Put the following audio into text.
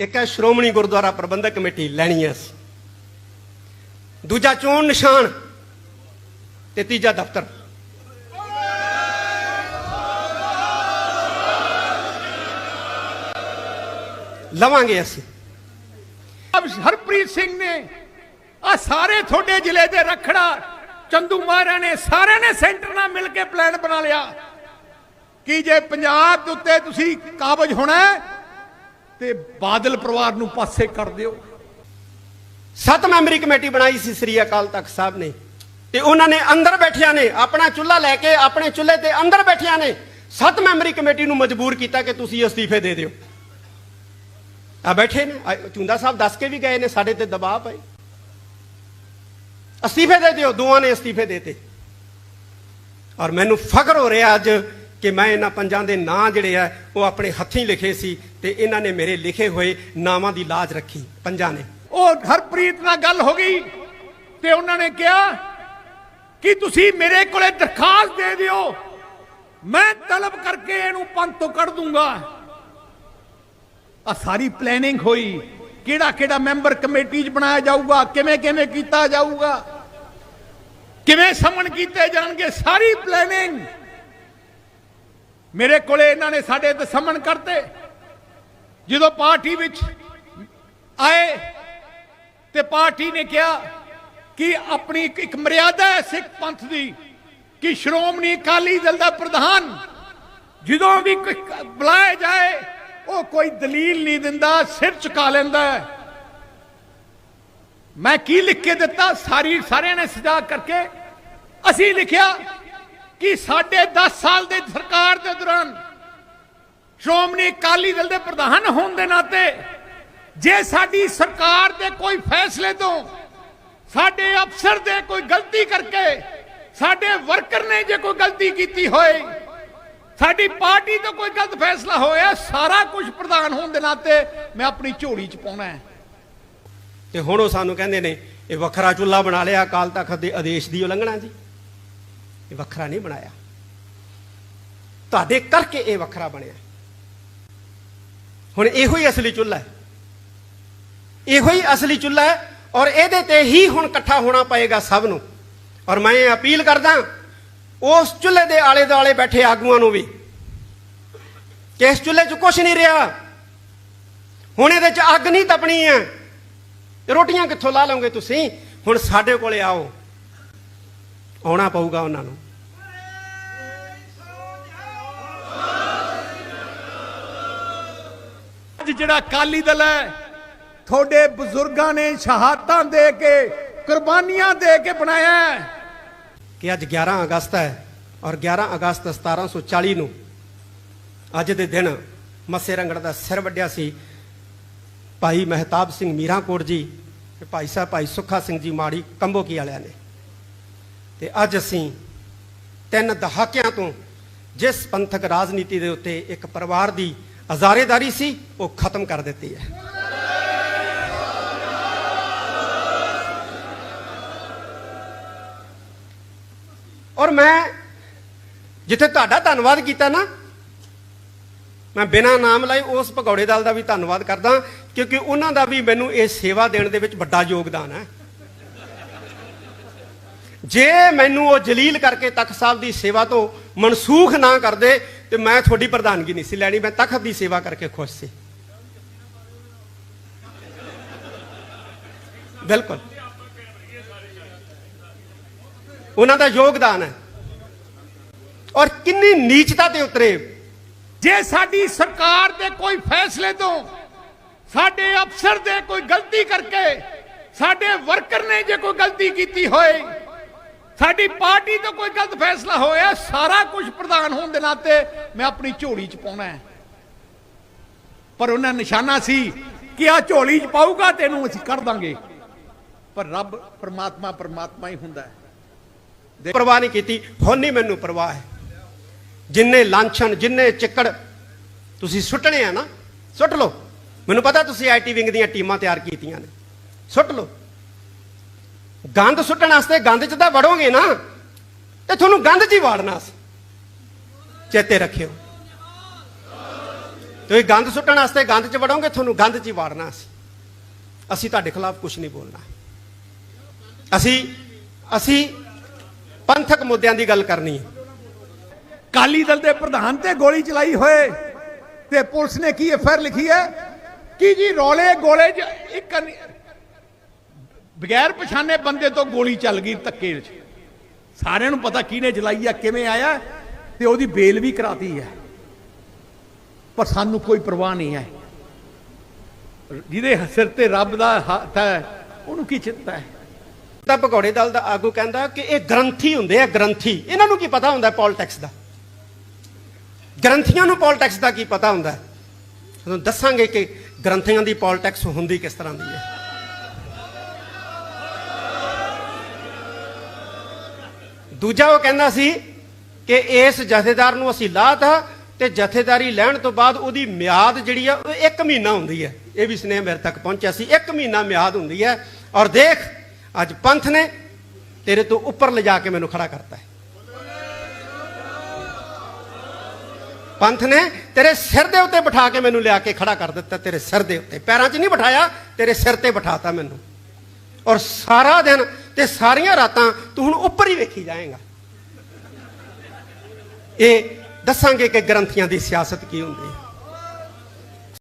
ਇੱਕ ਹੈ ਸ਼੍ਰੋਮਣੀ ਗੁਰਦੁਆਰਾ ਪ੍ਰਬੰਧਕ ਕਮੇਟੀ ਲੈਣੀ ਹੈ ਅਸੀਂ ਦੂਜਾ ਚੋਣ ਨਿਸ਼ਾਨ ਤੇ ਤੀਜਾ ਦਫ਼ਤਰ। ਲਵਾਂਗੇ ਅਸੀਂ। ਹਰਪ੍ਰੀਤ ਸਿੰਘ ਨੇ ਆ ਸਾਰੇ ਤੁਹਾਡੇ ਜ਼ਿਲ੍ਹੇ ਦੇ ਰਖੜਾ, ਚੰਦੂ ਮਹਾਰਾ ਨੇ ਸਾਰਿਆਂ ਨੇ ਸੈਂਟਰ ਨਾਲ ਮਿਲ ਕੇ ਪਲਾਨ ਬਣਾ ਲਿਆ। ਕਿ ਜੇ ਪੰਜਾਬ ਦੇ ਉੱਤੇ ਤੁਸੀਂ ਕਾਬਜ ਹੋਣਾ ਤੇ ਬਾਦਲ ਪਰਿਵਾਰ ਨੂੰ ਪਾਸੇ ਕਰ ਦਿਓ। ਸੱਤ ਮੈਂਬਰੀ ਕਮੇਟੀ ਬਣਾਈ ਸੀ ਸ੍ਰੀ ਅਕਾਲ ਤਖਤ ਸਾਹਿਬ ਨੇ। ਤੇ ਉਹਨਾਂ ਨੇ ਅੰਦਰ ਬੈਠਿਆਂ ਨੇ ਆਪਣਾ ਚੁੱਲ੍ਹਾ ਲੈ ਕੇ ਆਪਣੇ ਚੁੱਲ੍ਹੇ ਤੇ ਅੰਦਰ ਬੈਠਿਆਂ ਨੇ ਸੱਤ ਮੈਂਬਰੀ ਕਮੇਟੀ ਨੂੰ ਮਜਬੂਰ ਕੀਤਾ ਕਿ ਤੁਸੀਂ ਅਸਤੀਫੇ ਦੇ ਦਿਓ। ਆ ਬੈਠੇ ਨੇ। ਚੁੰਦਾ ਸਾਹਿਬ ਦੱਸ ਕੇ ਵੀ ਗਏ ਨੇ, ਸਾਡੇ ਤੇ ਦਬਾਅ ਪਏ ਅਸਤੀਫੇ ਦੇ ਦਿਓ, ਦੋਵਾਂ ਨੇ ਅਸਤੀਫੇ ਦੇਤੇ। ਔਰ ਮੈਨੂੰ ਫਖਰ ਹੋ ਰਿਹਾ ਅੱਜ ਕਿ ਮੈਂ ਇਹਨਾਂ ਪੰਜਾਂ ਦੇ ਨਾਂ ਜਿਹੜੇ ਆ, ਉਹ ਆਪਣੇ ਹੱਥੀਂ ਲਿਖੇ ਸੀ ਤੇ ਇਹਨਾਂ ਨੇ ਮੇਰੇ ਲਿਖੇ ਹੋਏ ਨਾਵਾਂ ਦੀ ਲਾਜ ਰੱਖੀ ਪੰਜਾਂ ਨੇ। ਉਹ ਹਰਪ੍ਰੀਤ ਨਾਲ ਗੱਲ ਹੋ ਗਈ ਤੇ ਉਹਨਾਂ ਨੇ ਕਿਹਾ ਕਿ ਤੁਸੀਂ ਮੇਰੇ ਕੋਲੇ ਦਰਖਾਸਤ ਦੇ ਦਿਓ, ਮੈਂ ਤਲਬ ਕਰਕੇ ਇਹਨੂੰ ਪੰਥ ਤੋਂ ਕੱਢ ਦੂੰਗਾ। ਆ ਸਾਰੀ ਪਲੈਨਿੰਗ ਹੋਈ, ਕਿਹੜਾ ਕਿਹੜਾ ਮੈਂਬਰ ਕਮੇਟੀ 'ਚ ਬਣਾਇਆ ਜਾਊਗਾ, ਕਿਵੇਂ ਕਿਵੇਂ ਕੀਤਾ ਜਾਊਗਾ, ਕਿਵੇਂ ਸਮਨ ਕੀਤੇ ਜਾਣਗੇ, ਸਾਰੀ ਪਲੈਨਿੰਗ ਮੇਰੇ ਕੋਲੇ ਇਹਨਾਂ ਨੇ ਸਾਡੇ ਤੇ ਕਰਤੇ। ਜਦੋਂ ਪਾਰਟੀ ਵਿੱਚ ਆਏ ਤੇ ਪਾਰਟੀ ਨੇ ਕਿਹਾ ਕਿ ਆਪਣੀ ਇੱਕ- ਮਰਿਆਦਾ ਹੈ ਸਿੱਖ ਪੰਥ ਦੀ ਕਿ ਸ਼੍ਰੋਮਣੀ ਅਕਾਲੀ ਦਲ ਦਾ ਪ੍ਰਧਾਨ ਜਦੋਂ ਵੀ ਕੋਈ ਬੁਲਾਇਆ ਜਾਏ, ਉਹ ਕੋਈ ਦਲੀਲ ਨਹੀਂ ਦਿੰਦਾ, ਸਿਰ ਝੁਕਾ ਲੈਂਦਾ ਮੈਂ ਕੀ ਲਿਖ ਕੇ ਦਿੱਤਾ? ਸਾਰੀ ਸਾਰਿਆਂ ਨੇ ਸਜਾ ਕਰਕੇ ਅਸੀਂ ਲਿਖਿਆ ਕਿ ਸਾਡੇ 10 ਸਾਲ ਦੇ ਸਰਕਾਰ ਦੇ ਦੌਰਾਨ ਸ਼੍ਰੋਮਣੀ ਅਕਾਲੀ ਦਲ ਦੇ ਪ੍ਰਧਾਨ ਹੋਣ ਦੇ ਨਾਤੇ ਜੇ ਸਾਡੀ ਸਰਕਾਰ ਦੇ ਕੋਈ ਫੈਸਲੇ ਤੋਂ ਸਾਡੇ ਅਫਸਰ ਦੇ ਕੋਈ ਗਲਤੀ ਕਰਕੇ ਸਾਡੇ ਵਰਕਰ ਨੇ ਜੇ ਕੋਈ ਗਲਤੀ ਕੀਤੀ ਹੋਏ, ਸਾਡੀ ਪਾਰਟੀ ਤੋਂ ਕੋਈ ਗਲਤ ਫੈਸਲਾ ਹੋਇਆ, ਸਾਰਾ ਕੁਝ ਪ੍ਰਧਾਨ ਹੋਣ ਦੇ ਨਾਤੇ ਮੈਂ ਆਪਣੀ ਝੋਲੀ 'ਚ ਪਾਉਣਾ ਹੈ। ਤੇ ਹੁਣ ਉਹ ਸਾਨੂੰ ਕਹਿੰਦੇ ਨੇ, ਇਹ ਵੱਖਰਾ ਚੁੱਲ੍ਹਾ ਬਣਾ ਲਿਆ, ਅਕਾਲ ਤਖਤ ਦੇ ਆਦੇਸ਼ ਦੀ ਉਲੰਘਣਾ ਜੀ। ਇਹ ਵੱਖਰਾ ਨਹੀਂ ਬਣਾਇਆ। ਤੁਹਾਡੇ ਕਰਕੇ ਇਹ ਵੱਖਰਾ ਬਣਿਆ। ਹੁਣ ਇਹੋ ਹੀ ਅਸਲੀ ਚੁੱਲ੍ਹਾ ਹੈ। ਇਹੋ ਹੀ ਅਸਲੀ ਚੁੱਲ੍ਹਾ ਹੈ ਔਰ ਇਹਦੇ ਤੇ ਹੀ ਹੁਣ ਇਕੱਠਾ ਹੋਣਾ ਪਏਗਾ ਸਭ ਨੂੰ। ਔਰ ਮੈਂ ਇਹ ਅਪੀਲ ਕਰਦਾ ਉਸ ਚੁੱਲ੍ਹੇ ਦੇ ਆਲੇ ਦੁਆਲੇ ਬੈਠੇ ਆਗੂਆਂ ਨੂੰ ਵੀ, ਕਿ ਇਸ ਚੁੱਲ੍ਹੇ 'ਚ ਕੁਝ ਨਹੀਂ ਰਿਹਾ। ਹੁਣ ਇਹਦੇ 'ਚ ਅੱਗ ਨਹੀਂ ਤਪਣੀ ਹੈ। ਰੋਟੀਆਂ ਕਿੱਥੋਂ ਲਾ ਲਓਗੇ ਤੁਸੀਂ? ਹੁਣ ਸਾਡੇ ਕੋਲੇ ਆਓ। ਆਉਣਾ ਪਊਗਾ ਉਹਨਾਂ ਨੂੰ। ਅੱਜ ਜਿਹੜਾ ਅਕਾਲੀ ਦਲ ਹੈ ਤੁਹਾਡੇ ਬਜ਼ੁਰਗਾਂ ਨੇ ਸ਼ਹਾਦਤਾਂ ਦੇ ਕੇ ਕੁਰਬਾਨੀਆਂ ਦੇ ਕੇ ਬਣਾਇਆ ਹੈ। ਕਿ ਅੱਜ 11 ਅਗਸਤ ਹੈ ਔਰ 11 ਅਗਸਤ 1740 ਨੂੰ ਅੱਜ ਦੇ ਦਿਨ ਮੱਸੇ ਰੰਗੜ ਦਾ ਸਿਰ ਵੱਢਿਆ ਸੀ। ਭਾਈ ਮਹਿਤਾਬ ਸਿੰਘ ਮੀਰਾਂਕੋਟ ਜੀ ਤੇ ਭਾਈ ਸਾਹਿਬ ਭਾਈ ਸੁੱਖਾ ਸਿੰਘ ਜੀ ਮਾੜੀ ਕੰਬੋਕੀ ਵਾਲਿਆਂ ਨੇ। ਤੇ ਅੱਜ ਅਸੀਂ ਤਿੰਨ ਦਹਾਕਿਆਂ ਤੋਂ ਜਿਸ ਪੰਥਕ ਰਾਜਨੀਤੀ ਦੇ ਉੱਤੇ ਇੱਕ ਪਰਿਵਾਰ ਦੀ ਅਜ਼ਾਰੇਦਾਰੀ ਸੀ, ਉਹ ਖਤਮ ਕਰ ਦਿੱਤੀ ਹੈ। ਔਰ ਮੈਂ ਜਿੱਥੇ ਤੁਹਾਡਾ ਧੰਨਵਾਦ ਕੀਤਾ ਨਾ, ਮੈਂ ਬਿਨਾਂ ਨਾਮ ਲਾਏ ਉਸ ਭਗੌੜੇ ਦਲ ਦਾ ਵੀ ਧੰਨਵਾਦ ਕਰਦਾ, ਕਿਉਂਕਿ ਉਹਨਾਂ ਦਾ ਵੀ ਮੈਨੂੰ ਇਹ ਸੇਵਾ ਦੇਣ ਦੇ ਵਿੱਚ ਵੱਡਾ ਯੋਗਦਾਨ ਹੈ। ਜੇ ਮੈਨੂੰ ਉਹ ਜਲੀਲ ਕਰਕੇ ਤਖਤ ਸਾਹਿਬ ਦੀ ਸੇਵਾ ਤੋਂ ਮਨਸੂਖ ਨਾ ਕਰਦੇ, ਤੇ ਮੈਂ ਤੁਹਾਡੀ ਪ੍ਰਧਾਨਗੀ ਨਹੀਂ ਸੀ ਲੈਣੀ, ਮੈਂ ਤਖਤ ਦੀ ਸੇਵਾ ਕਰਕੇ ਖੁਸ਼ ਸੀ। ਬਿਲਕੁਲ। ਉਹਨਾਂ ਦਾ ਯੋਗਦਾਨ ਹੈ। ਔਰ ਕਿੰਨੀ ਨੀਚਤਾ ਤੇ ਉਤਰੇ। ਜੇ ਸਾਡੀ ਸਰਕਾਰ ਦੇ ਕੋਈ ਫੈਸਲੇ ਤੋਂ, ਸਾਡੇ ਅਫਸਰ ਦੇ ਕੋਈ ਗਲਤੀ ਕਰਕੇ, ਸਾਡੇ ਵਰਕਰ ਨੇ ਜੇ ਕੋਈ ਗਲਤੀ ਕੀਤੀ ਹੋਏ ਸਾਡੀ ਪਾਰਟੀ ਤੋਂ ਕੋਈ ਗਲਤ ਫੈਸਲਾ ਹੋਇਆ, ਸਾਰਾ ਕੁਝ ਪ੍ਰਧਾਨ ਹੋਣ ਦੇ ਨਾਤੇ ਮੈਂ ਆਪਣੀ ਝੋਲੀ 'ਚ ਪਾਉਣਾ ਹੈ। ਪਰ ਉਹਨਾਂ ਨਿਸ਼ਾਨਾ ਸੀ ਕਿ ਆ ਝੋਲੀ 'ਚ ਪਾਊਗਾ ਤੈਨੂੰ ਅਸੀਂ ਕਰ ਦਾਂਗੇ। ਪਰ ਰੱਬ ਪਰਮਾਤਮਾ ਪਰਮਾਤਮਾ ਹੀ ਹੁੰਦਾ ਹੈ। ਪਰਵਾਹ ਨਹੀਂ ਕੀਤੀ, ਹੁਣ ਨਹੀਂ ਮੈਨੂੰ ਪਰਵਾਹ ਹੈ। ਜਿੰਨੇ ਲਾਂਛਨ ਜਿੰਨੇ ਚਿੱਕੜ ਤੁਸੀਂ ਸੁੱਟਣੇ ਆ ਨਾ, ਸੁੱਟ ਲਓ। ਮੈਨੂੰ ਪਤਾ ਤੁਸੀਂ ਆਈਟੀ ਵਿੰਗ ਦੀਆਂ ਟੀਮਾਂ ਤਿਆਰ ਕੀਤੀਆਂ ਨੇ। ਸੁੱਟ ਲਓ। ਗੰਦ ਸੁੱਟਣ ਵਾਸਤੇ ਗੰਦ 'ਚ ਤਾਂ ਵੜੋਗੇ ਨਾ, ਤੇ ਤੁਹਾਨੂੰ ਗੰਦ 'ਚ ਹੀ ਵਾੜਨਾ ਚੇਤੇ ਰੱਖਿਓ। ਤੁਸੀਂ ਗੰਦ ਸੁੱਟਣ ਵਾਸਤੇ ਗੰਦ 'ਚ ਵੜੋਗੇ, ਤੁਹਾਨੂੰ ਗੰਦ 'ਚ ਹੀ ਵਾੜਨਾ ਅਸੀਂ। ਤੁਹਾਡੇ ਖਿਲਾਫ ਕੁਝ ਨਹੀਂ ਬੋਲਣਾ। ਅਸੀਂ ਅਸੀਂ ਪੰਥਕ ਮੁੱਦਿਆਂ ਦੀ ਗੱਲ ਕਰਨੀ ਹੈ। ਕਾਲੀ ਦਲ ਦੇ ਪ੍ਰਧਾਨ ਤੇ ਗੋਲੀ ਚਲਾਈ ਹੋਏ, ਤੇ ਪੁਲਿਸ ਨੇ ਕੀ ਐਫਆਰ ਲਿਖੀ ਹੈ? ਕਿ ਜੀ, ਰੌਲੇ ਗੋਲੇ 'ਚ ਇੱਕ ਬਗੈਰ ਪਛਾਣੇ ਬੰਦੇ ਤੋਂ ਗੋਲੀ ਚੱਲ ਗਈ ਧੱਕੇ 'ਚ ਸਾਰਿਆਂ ਨੂੰ ਪਤਾ ਕਿਹਨੇ ਚਲਾਈ ਆ, ਕਿਵੇਂ ਆਇਆ ਤੇ ਉਹਦੀ ਬੇਲ ਵੀ ਕਰਾਤੀ ਹੈ। ਪਰ ਸਾਨੂੰ ਕੋਈ ਪਰਵਾਹ ਨਹੀਂ ਹੈ। ਜਿਹਦੇ ਸਿਰ ਤੇ ਰੱਬ ਦਾ ਹੱਥ ਹੈ, ਉਹਨੂੰ ਕੀ ਚਿੰਤਾ ਹੈ? ਤਾਂ ਭਗੌੜੇ ਦਲ ਦਾ ਆਗੂ ਕਹਿੰਦਾ ਕਿ ਇਹ ਗ੍ਰੰਥੀ ਹੁੰਦੇ ਆ, ਗ੍ਰੰਥੀ। ਇਹਨਾਂ ਨੂੰ ਕੀ ਪਤਾ ਹੁੰਦਾ ਪੋਲਿਟਿਕਸ ਦਾ? ਗ੍ਰੰਥੀਆਂ ਨੂੰ ਪੋਲਿਟਿਕਸ ਦਾ ਕੀ ਪਤਾ ਹੁੰਦਾ? ਤੁਹਾਨੂੰ ਦੱਸਾਂਗੇ ਕਿ ਗ੍ਰੰਥੀਆਂ ਦੀ ਪੋਲਿਟਿਕਸ ਹੁੰਦੀ ਕਿਸ ਤਰ੍ਹਾਂ ਦੀ ਹੈ। ਦੂਜਾ ਉਹ ਕਹਿੰਦਾ ਸੀ ਕਿ ਇਸ ਜਥੇਦਾਰ ਨੂੰ ਅਸੀਂ ਲਾਤਾ ਤੇ ਜਥੇਦਾਰੀ ਲੈਣ ਤੋਂ ਬਾਅਦ ਉਹਦੀ ਮਿਆਦ ਜਿਹੜੀ ਆ, ਉਹ 1 ਮਹੀਨਾ ਹੁੰਦੀ ਹੈ। ਇਹ ਵੀ ਸਨੇਹ ਮੇਰੇ ਤੱਕ ਪਹੁੰਚਿਆ ਸੀ। 1 ਮਹੀਨਾ ਮਿਆਦ ਹੁੰਦੀ ਹੈ। ਔਰ ਦੇਖ, ਅੱਜ ਪੰਥ ਨੇ ਤੇਰੇ ਤੋਂ ਉੱਪਰ ਲਿਜਾ ਕੇ ਮੈਨੂੰ ਖੜਾ ਕਰਤਾ ਹੈ। ਪੰਥ ਨੇ ਤੇਰੇ ਸਿਰ ਦੇ ਉੱਤੇ ਬਿਠਾ ਕੇ ਮੈਨੂੰ ਲਿਆ ਕੇ ਖੜਾ ਕਰ ਦਿੱਤਾ, ਤੇਰੇ ਸਿਰ ਦੇ ਉੱਤੇ। ਪੈਰਾਂ 'ਚ ਨਹੀਂ ਬਿਠਾਇਆ, ਤੇਰੇ ਸਿਰ ਤੇ ਬਿਠਾਤਾ ਮੈਨੂੰ। ਔਰ ਸਾਰਾ ਦਿਨ ਤੇ ਸਾਰੀਆਂ ਰਾਤਾਂ ਤੂੰ ਹੁਣ ਉੱਪਰ ਹੀ ਵੇਖੀ ਜਾਏਗਾ। ਇਹ ਦੱਸਾਂਗੇ ਕਿ ਗ੍ਰੰਥੀਆਂ ਦੀ ਸਿਆਸਤ ਕੀ ਹੁੰਦੀ ਹੈ।